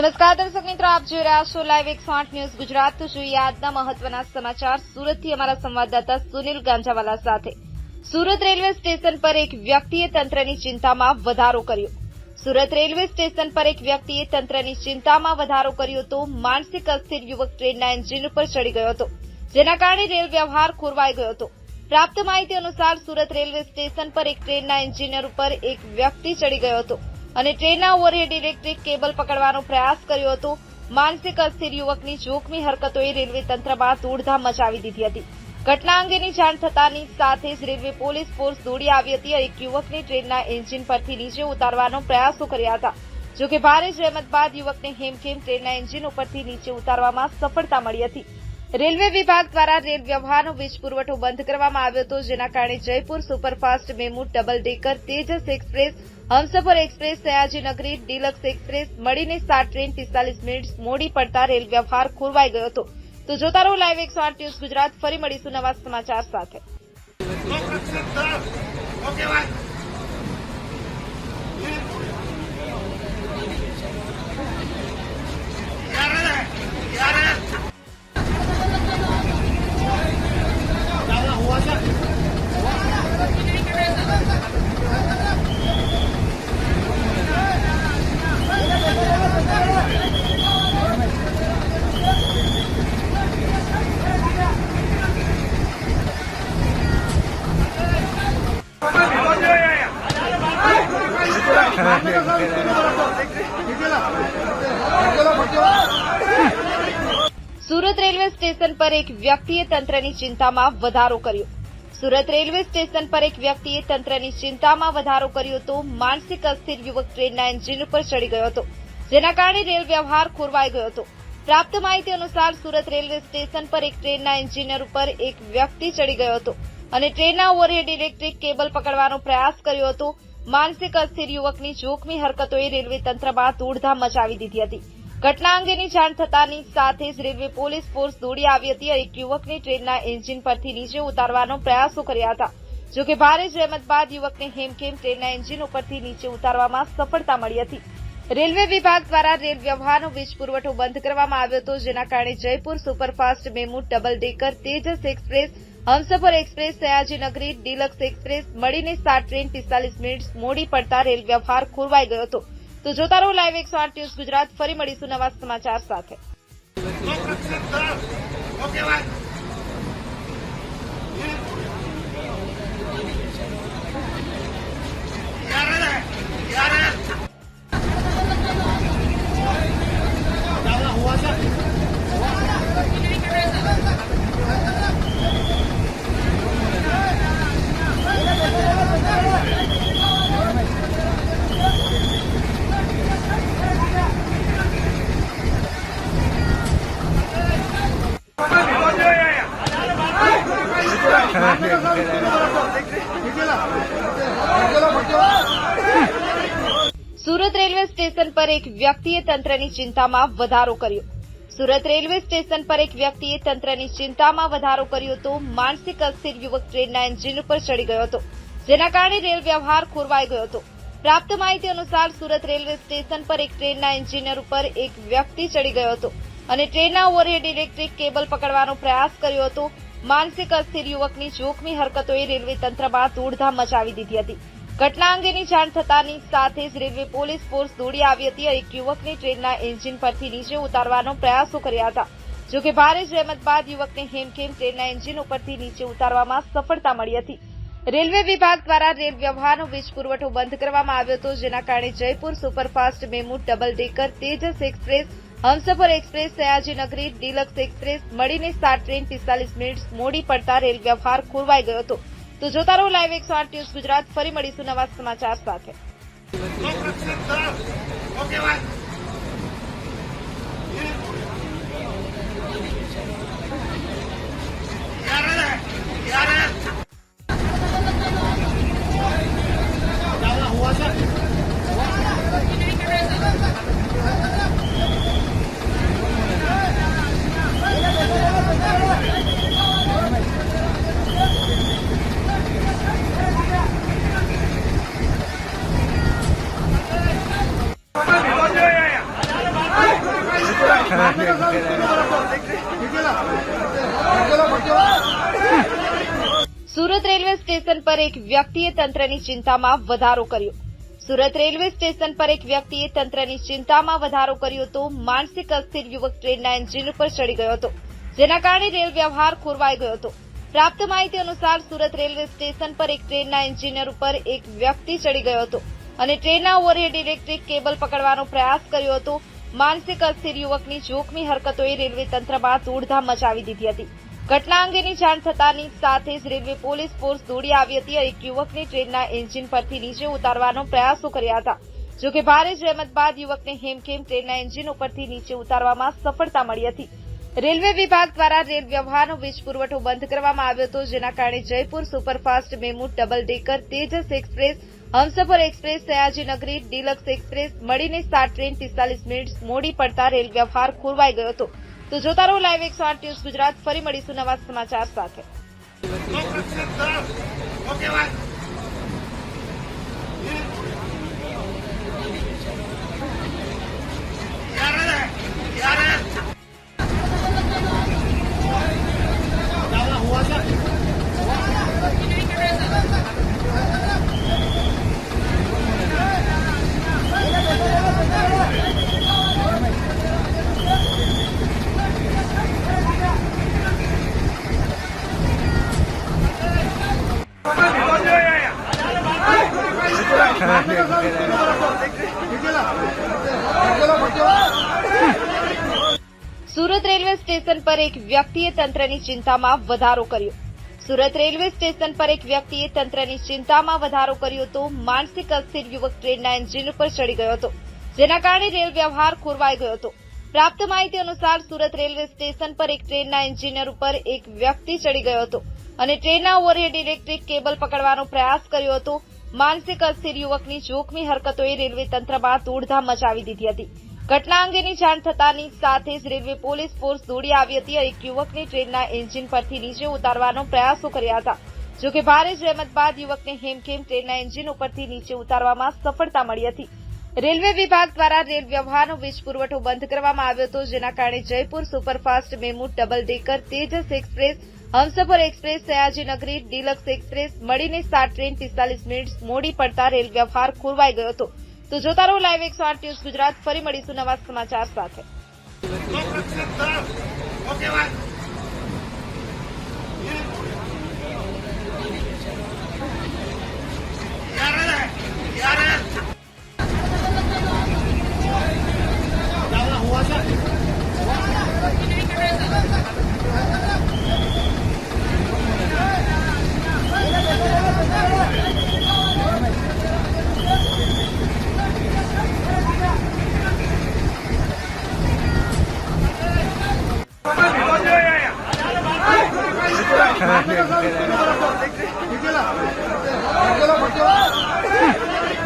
નમસ્કાર દર્શક મિત્રો, આપ જોઈ રહ્યા છો લાઈવ એકસો આઠ ન્યૂઝ ગુજરાત. તો જોઈએ આજના મહત્વના સમાચાર. સુરતથી અમારા સંવાદદાતા સુનિલ ગાંજાવાલા સાથે. સુરત રેલવે સ્ટેશન પર એક વ્યક્તિએ તંત્રની ચિંતામાં વધારો કર્યો. સુરત રેલવે સ્ટેશન પર એક વ્યક્તિએ તંત્રની ચિંતામાં વધારો કર્યો હતો માનસિક અસ્થિર યુવક ટ્રેનના એન્જિન ઉપર ચડી ગયો હતો, જેના કારણે રેલ વ્યવહાર ખોરવાઈ ગયો હતો. પ્રાપ્ત માહિતી અનુસાર સુરત રેલવે સ્ટેશન પર એક ટ્રેનના એન્જિનિયર ઉપર એક વ્યક્તિ ચડી ગયો હતો. અને ટ્રેનના ઓવરહેડ ઇલેક્ટ્રિક કેબલ પકડવાનો પ્રયાસ કર્યો હતો. માનસિક અસ્થિર યુવકની જોખમી હરકતોએ રેલવે તંત્રમાં દોડધામ મચાવી દીધી હતી. ઘટના અંગેની જાણ થતાની સાથે જ રેલવે પોલીસ ફોર્સ દોડી આવી હતી એક યુવકને ટ્રેનના એન્જિન પરથી નીચે ઉતારવાનો પ્રયાસો કર્યા હતા. જોકે ભારે જહેમત બાદ યુવકને હેમખેમ ટ્રેનના એન્જિન ઉપરથી નીચે ઉતારવામાં સફળતા મળી હતી. રેલવે વિભાગ દ્વારા રેલ વ્યવહારનો વીજ પુરવઠો બંધ કરવામાં આવ્યો હતો. જેના કારણે Jaipur superfast MEMU double decker Tejas express Humsafar express Sayaji Nagari deluxe express મળીને સાત ટ્રેન પિસ્તાલીસ મિનિટ મોડી પડતા રેલ વ્યવહાર ખોરવાઈ ગયો હતો. તો જોતા રહો લાઈવ એકસો આઠ ન્યૂઝ ગુજરાત. ફરી મળીશું નવા સમાચાર સાથે. રેલવે સ્ટેશન પર એક વ્યક્તિએ તંત્રની ચિંતામાં વધારો કર્યો. સુરત રેલવે સ્ટેશન પર એક વ્યક્તિએ તંત્રની ચિંતામાં વધારો કર્યો હતો માનસિક અસ્થિર યુવક ટ્રેનના એન્જિન ઉપર ચડી ગયો હતો, જેના કારણે રેલ વ્યવહાર ખોરવાઈ ગયો હતો. પ્રાપ્ત માહિતી અનુસાર સુરત રેલવે સ્ટેશન પર એક ટ્રેનના એન્જિનિયર ઉપર એક વ્યક્તિ ચડી ગયો હતો અને ટ્રેનના ઓવરહેડ ઇલેક્ટ્રિક કેબલ પકડવાનો પ્રયાસ કર્યો હતો. માનસિક અસ્થિર યુવકની જોખમી હરકતોએ રેલવે તંત્રમાં દોડધામ મચાવી દીધી હતી. ઘટના અંગેની જાણ થતાની સાથે જ રેલવે પોલીસ ફોર્સ દોડી આવી હતી અને એક યુવકને ટ્રેનના એન્જિન પરથી નીચે ઉતારવાનો પ્રયાસો કર્યા હતા. જોકે ભારે જહેમત બાદ યુવકને હેમખેમ ટ્રેનના એન્જિન ઉપરથી નીચે ઉતારવામાં સફળતા મળી હતી. રેલવે વિભાગ દ્વારા રેલ વ્યવહારનો વીજ પુરવઠો બંધ કરવામાં આવ્યો હતો, જેના કારણે Jaipur superfast MEMU double decker, Tejas express, Humsafar express Sayaji Nagari deluxe express, મળીને સાત ટ્રેન પિસ્તાલીસ મિનિટ મોડી પડતા રેલ વ્યવહાર ખોરવાઈ ગયો હતો. તો જોતા રહો લાઈવ એકસો આઠ ન્યૂઝ ગુજરાત. ફરી મળીશું નવા સમાચાર સાથે. રેલવે સ્ટેશન પર એક વ્યક્તિએ તંત્રની ચિંતામાં વધારો કર્યો. સુરત રેલવે સ્ટેશન પર એક વ્યક્તિએ તંત્રની ચિંતામાં વધારો કર્યો હતો માનસિક અસ્થિર યુવક ટ્રેનના એન્જિન ઉપર ચડી ગયો હતો, જેના કારણે રેલ વ્યવહાર ખોરવાઈ ગયો હતો. પ્રાપ્ત માહિતી અનુસાર સુરત રેલવે સ્ટેશન પર એક ટ્રેનના એન્જિનિયર ઉપર એક વ્યક્તિ ચડી ગયો હતો અને ટ્રેનના ઓવરહેડ ઇલેક્ટ્રિક કેબલ પકડવાનો પ્રયાસ કર્યો હતો. માનસિક અસ્થિર યુવકની જોખમી હરકતોએ રેલવે તંત્રમાં દોડધામ મચાવી દીધી હતી. ઘટના અંગેની જાણ થતાની સાથે જ રેલવે પોલીસ ફોર્સ દોડી આવી હતી અને એક યુવકને ટ્રેનના એન્જિન પરથી નીચે ઉતારવાનો પ્રયાસો કર્યા હતા. જોકે ભારે જહેમત બાદ યુવકને હેમખેમ ટ્રેનના એન્જિન ઉપરથી નીચે ઉતારવામાં સફળતા મળી હતી. રેલવે વિભાગ દ્વારા રેલ વ્યવહારનો વીજ પુરવઠો બંધ કરવામાં આવ્યો હતો, જેના કારણે Jaipur superfast MEMU double decker, Tejas express, Humsafar express, Sayaji Nagari, deluxe express, મળીને સાત ટ્રેન પિસ્તાલીસ મિનિટ મોડી પડતા રેલ વ્યવહાર ખોરવાઈ ગયો હતો. તો જોતા રહો લાઈવ એકસો આઠ ન્યૂઝ ગુજરાત. ફરી મળીશું નવા સમાચાર સાથે. વાત રેલવે સ્ટેશન પર એક વ્યક્તિએ તંત્રની ચિંતામાં વધારો કર્યો. સુરત રેલવે સ્ટેશન પર એક વ્યક્તિએ તંત્રની ચિંતામાં વધારો કર્યો હતો માનસિક અસ્થિર યુવક ટ્રેનના એન્જિન ઉપર ચડી ગયો હતો, જેના કારણે રેલ વ્યવહાર ખોરવાઈ ગયો હતો. પ્રાપ્ત માહિતી અનુસાર સુરત રેલવે સ્ટેશન પર એક ટ્રેનના એન્જિનિયર ઉપર એક વ્યક્તિ ચડી ગયો હતો અને ટ્રેનના ઓવરહેડ ઇલેક્ટ્રિક કેબલ પકડવાનો પ્રયાસ કર્યો હતો. માનસિક અસ્થિર યુવકની જોખમી હરકતોએ રેલવે તંત્રમાં દોડધામ મચાવી દીધી હતી. ઘટના અંગેની જાણ થતાની સાથે જ રેલવે પોલીસ ફોર્સ દોડી આવી હતી અને એક યુવકને ટ્રેનના એન્જિન પરથી નીચે ઉતારવાનો પ્રયાસો કર્યા હતા. જો કે ભારે જહેમત બાદ યુવકને હેમખેમ ટ્રેનના એન્જિન ઉપરથી નીચે ઉતારવામાં સફળતા મળી હતી. રેલવે વિભાગ દ્વારા રેલ વ્યવહારનો વીજ પુરવઠો બંધ કરવામાં આવ્યો હતો, જેના કારણે Jaipur superfast MEMU double decker, Tejas express, Humsafar express Sayajinagari deluxe express, મળીને સાત ટ્રેન પિસ્તાલીસ મિનિટ મોડી પડતા રેલ વ્યવહાર ખોરવાઈ ગયો હતો. તો જોતા રહો લાઈવ એકસો આઠ ન્યૂઝ ગુજરાત. ફરી મળીશું નવા સમાચાર સાથે. સુરત રેલવે સ્ટેશન પર એક વ્યક્તિએ તંત્રની ચિંતામાં વધારો કર્યો. સુરત રેલવે સ્ટેશન પર એક વ્યક્તિએ તંત્રની ચિંતામાં વધારો કર્યો હતો માનસિક અસ્થિર યુવક ટ્રેનના એન્જિન ઉપર ચડી ગયો હતો, જેના કારણે રેલ વ્યવહાર ખોરવાઈ ગયો હતો. પ્રાપ્ત માહિતી અનુસાર સુરત રેલવે સ્ટેશન પર એક ટ્રેનના એન્જિનિયર ઉપર એક વ્યક્તિ ચડી ગયો હતો અને ટ્રેનના ઓવરહેડ ઇલેક્ટ્રિક કેબલ પકડવાનો પ્રયાસ કર્યો હતો માનસિક અસ્થિર યુવકની જોખમી હરકતોએ રેલવે તંત્રમાં દોડધામ મચાવી દીધી હતી. ઘટના અંગેની જાણ થતાની સાથે જ રેલવે પોલીસ ફોર્સ દોડી આવી હતી અને એક યુવકને ટ્રેનના એન્જિન પરથી નીચે ઉતારવાનો પ્રયાસો કર્યા હતા. જોકે ભારે જહેમત બાદ યુવકને હેમખેમ ટ્રેનના એન્જિન ઉપરથી નીચે ઉતારવામાં સફળતા મળી હતી. રેલવે વિભાગ દ્વારા રેલ વ્યવહારનો વીજ પુરવઠો બંધ કરવામાં આવ્યો હતો, જેના કારણે Jaipur superfast MEMU double decker Tejas express Humsafar express, Sayajinagari deluxe express, મળીને સાત ટ્રેન પિસ્તાલીસ મિનિટ મોડી પડતા રેલ વ્યવહાર ખોરવાઈ ગયો હતો. તો જોતા રહો લાઈવ એકસો આઠ ન્યૂઝ ગુજરાત, ફરી મળીશું નવા સમાચાર સાથે.